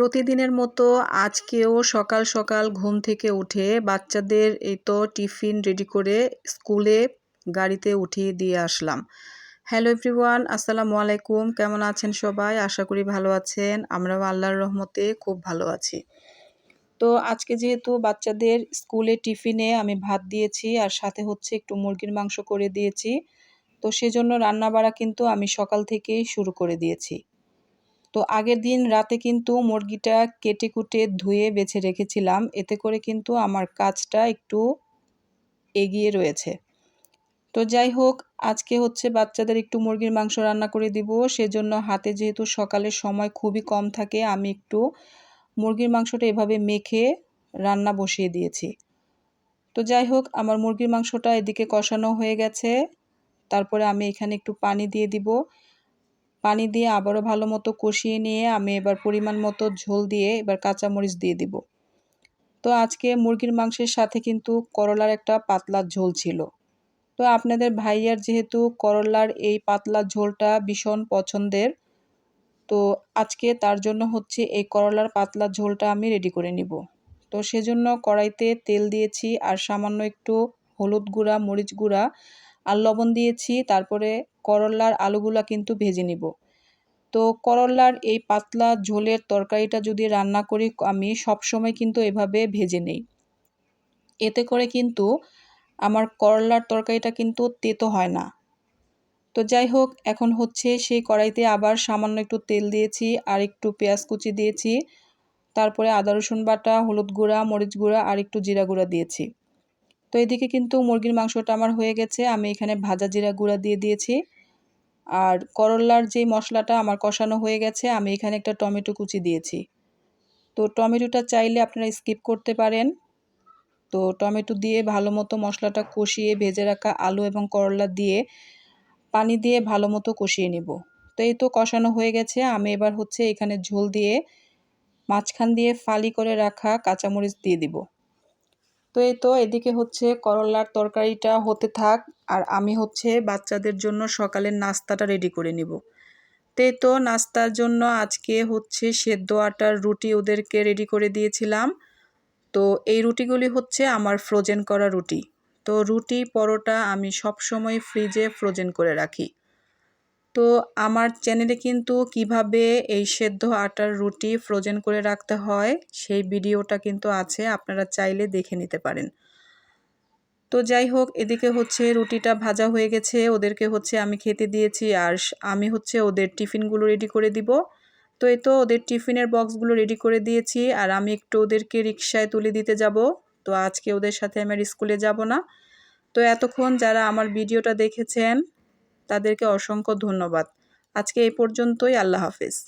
প্রতিদিনের মতো আজকেও সকাল সকাল ঘুম থেকে উঠে বাচ্চাদের এই তো টিফিন রেডি করে স্কুলে গাড়িতে উঠিয়ে দিয়ে আসলাম। হ্যালো এভরিওয়ান, আসসালামু আলাইকুম। কেমন আছেন সবাই? আশা করি ভালো আছেন। আমরাও আল্লাহর রহমতে খুব ভালো আছি। তো আজকে যেহেতু বাচ্চাদের স্কুলে টিফিনে আমি ভাত দিয়েছি আর সাথে হচ্ছে একটু মুরগির মাংস করে দিয়েছি, তো সেজন্য রান্না বাড়া কিন্তু আমি সকাল থেকেই শুরু করে দিয়েছি। তো আগের দিন রাতে কিন্তু মুরগিটা কেটে কুটে ধুয়ে বেছে রেখেছিলাম। এতে করে কিন্তু আমার কাজটা একটু এগিয়ে রয়েছে। তো যাই হোক, আজকে হচ্ছে বাচ্চাদের একটু মুরগির মাংস রান্না করে দিব। সেজন্য হাতে যেহেতু সকালের সময় খুবই কম থাকে, আমি একটু মুরগির মাংসটা এভাবে মেখে রান্না বসিয়ে দিয়েছি। তো যাই হোক, আমার মুরগির মাংসটা এদিকে কষানো হয়ে গেছে। তারপরে আমি এখানে একটু পানি দিয়ে দিব। পানি দিয়ে আবারও ভালো মতো কষিয়ে নিয়ে আমি এবার পরিমাণ মতো ঝোল দিয়ে এবার কাঁচামরিচ দিয়ে দিব। তো আজকে মুরগির মাংসের সাথে কিন্তু করলার একটা পাতলা ঝোল ছিল। তো আপনাদের ভাইয়ার যেহেতু করলার এই পাতলা ঝোলটা ভীষণ পছন্দের, তো আজকে তার জন্য হচ্ছে এই করলার পাতলা ঝোলটা আমি রেডি করে নিব। তো সেজন্য কড়াইতে তেল দিয়েছি আর সামান্য একটু হলুদ গুঁড়া, মরিচ গুঁড়া আর লবণ দিয়েছি, তারপরে করলার আলুগুলা কিন্তু ভেজে নিব। তো করলার এই পাতলা ঝোলের তরকারিটা যদি রান্না করি, আমি সবসময় কিন্তু এভাবে ভেজে নেই। এতে করে কিন্তু আমার করলার তরকারিটা কিন্তু তেতো হয় না। তো যাই হোক, এখন হচ্ছে সেই কড়াইতে আবার সামান্য একটু তেল দিয়েছি আর একটু পেঁয়াজ কুচি দিয়েছি। তারপরে আদা রসুন বাটা, হলুদ গুঁড়া, মরিচ গুঁড়া আর একটু জিরা গুঁড়া দিয়েছি। তো এদিকে কিন্তু মুরগির মাংসটা আমার হয়ে গেছে। আমি এখানে ভাজা জিরা গুঁড়া দিয়ে দিয়েছি। আর করল্লার যেই মশলাটা আমার কষানো হয়ে গেছে, আমি এখানে একটা টমেটো কুচি দিয়েছি। তো টমেটোটা চাইলে আপনারা স্কিপ করতে পারেন। তো টমেটো দিয়ে ভালো মতো মশলাটা কষিয়ে ভেজে রাখা আলু এবং করলা দিয়ে পানি দিয়ে ভালো মতো কষিয়ে নেব। তো এই তো কষানো হয়ে গেছে। আমি এবার হচ্ছে এখানে ঝোল দিয়ে মাঝখান দিয়ে ফালি করে রাখা কাঁচামরিচ দিয়ে দিব। তো এই তো এদিকে হচ্ছে করলার তরকারিটা হতে থাক আর আমি হচ্ছে বাচ্চাদের জন্য সকালের নাস্তাটা রেডি করে নিব। তে তো নাস্তার জন্য আজকে হচ্ছে সেদ্ধ আটার রুটি ওদেরকে রেডি করে দিয়েছিলাম। তো এই রুটিগুলি হচ্ছে আমার ফ্রোজেন করা রুটি। তো রুটি, পরোটা আমি সব সময় ফ্রিজে ফ্রোজেন করে রাখি। তো আমার চ্যানেলে কিন্তু কীভাবে এই সেদ্ধ আটার রুটি ফ্রোজেন করে রাখতে হয়, সেই ভিডিওটা কিন্তু আছে, আপনারা চাইলে দেখে নিতে পারেন। তো যাই হোক, এদিকে হচ্ছে রুটিটা ভাজা হয়ে গেছে, ওদেরকে হচ্ছে আমি খেতে দিয়েছি, আর আমি হচ্ছে ওদের টিফিনগুলো রেডি করে দিব। তো এই তো ওদের টিফিনের বক্সগুলো রেডি করে দিয়েছি, আর আমি একটু ওদেরকে রিক্সায় তুলে দিতে যাব। তো আজকে ওদের সাথে আমার স্কুলে যাব না। তো এতক্ষণ যারা আমার ভিডিওটা দেখেছেন তাদেরকে অসংখ্য ধন্যবাদ। আজকে এই পর্যন্তই আল্লাহ হাফেজ।